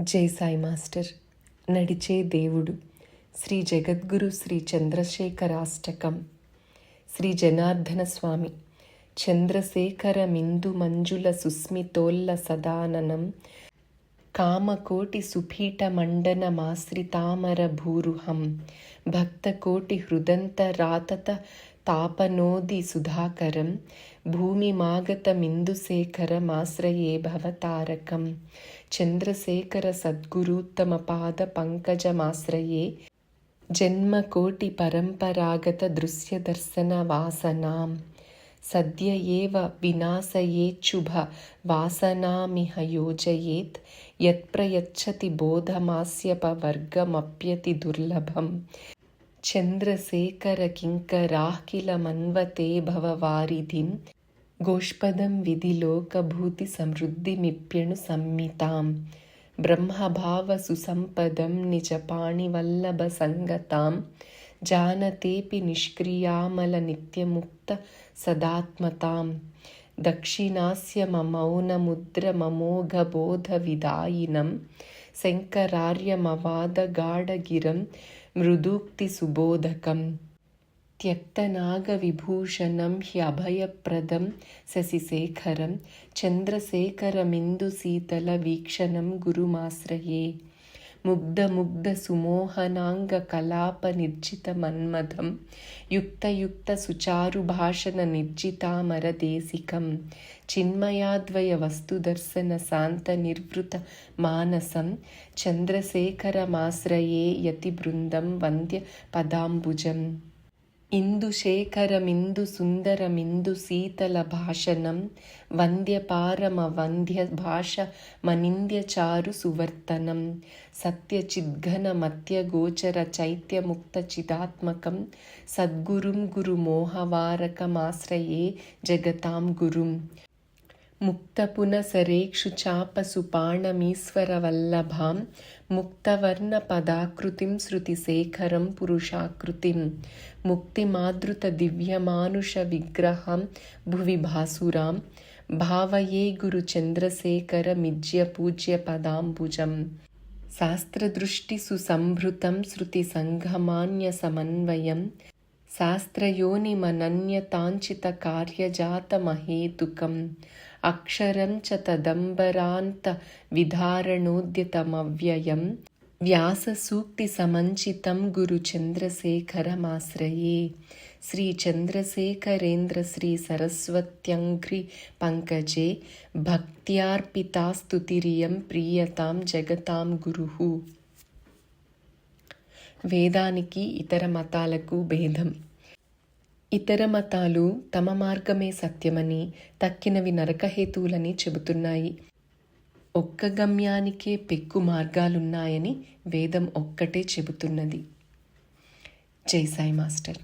జై సాయి మాస్టర్. నడిచే దేవుడు. శ్రీ జగద్గురు శ్రీ చంద్రశేఖరాష్టకం శ్రీ జనార్దన స్వామి. చంద్రశేఖర మిందు మంజుల సుస్మితోల్ల సదాననం. కామకోటి సుపీఠ మండన మాశ్రితామర భూరుహం. భక్తకోటి హృదంత రాతత तापनोदिसुधाकरं भूमिमागतमिन्दुशेखरमाश्रये भवतारकं। चन्द्रशेखरसद्गुरूत्तमपादपङ्कजमाश्रये जन्मकोटिपरम्परागतदृश्यदर्शनवासनां सद्य एव विनाशयेच्छुभवासनामिह योजयेत् यत्प्रयच्छति बोधमास्यपवर्गमप्यति दुर्लभं चन्द्रशेखरकिङ्कराः किल मन्वते भववारिधिं गोष्पदं विधिलोकभूतिसमृद्धिमिप्यणुसम्मितां ब्रह्मभावसुसम्पदं निजपाणिवल्लभसङ्गतां जानतेऽपि निष्क्रियामलनित्यमुक्तसदात्मतां दक्षिणास्य ममौनमुद्रममोघबोधविदायिनं शङ्करार्यमवादगाढगिरं मृदुक्तिसुबोधकं त्यक्तनागविभूषणं ह्यभयप्रदं शशिशेखरं चन्द्रशेखरमिन्दुशीतलवीक्षणं गुरुमाश्रये। ముగ్ధ సుమోహనాంగ కలాప నిర్జిత మన్మథం యుక్తయుక్త సుచారు భాషణ నిర్జితామర దేశికం చిన్మయాద్వయ వస్తుదర్శన శాంత నిర్వృత మానసం చంద్రశేఖరమాశ్రయే యతి బృందం వంద్య పదాంబుజం. ఇందుశేఖరమిందు సుందరమిందు శీతల భాషణం వంద్యపారమ వంద్య భాష మనింద్యచారు సువర్తనం సత్యచిద్ఘన మత్యగోచర చైత్యముక్త చిదాత్మకం సద్గురుం గురుమోహవారకమాశ్రయే జగతాం గురుం. ముక్తపునసరేక్షు చాపసుపాణమీశ్వరవల్లభాం ముక్తవర్ణపదాకృతిం శృతిశేఖరం పురుషాకృతిం ముక్తిమాదృతదివ్యమానుషవిగ్రహం భువి భాసురాం భావయే గురుచంద్రశేఖరమిజ్యపూజ్యపదాంబుజం శాస్త్రదృష్టిసుసంభృతం శృతిసంఘమాన్యసమన్వయం शास्त्रयोनिमनन्यताञ्चितकार्यजातमहेतुकम् अक्षरं च तदम्बरान्तविधारणोद्यतमव्ययं व्याससूक्तिसमञ्चितं गुरुचन्द्रशेखरमाश्रये श्रीचन्द्रशेखरेन्द्रश्रीसरस्वत्यङ्घ्रिपङ्कजे भक्त्यार्पितास्तुतिरियं प्रीयतां జగతాం గురుః వేదానికి ఇతర మతాలకు భేదం ఇతర మతాలు తమ మార్గమే సత్యమని తక్కినవి నరకహేతువులని చెబుతున్నాయి. ఒక్క గమ్యానికే పెక్కు మార్గాలున్నాయని వేదం ఒక్కటే చెబుతున్నది. జై సాయి మాస్టర్.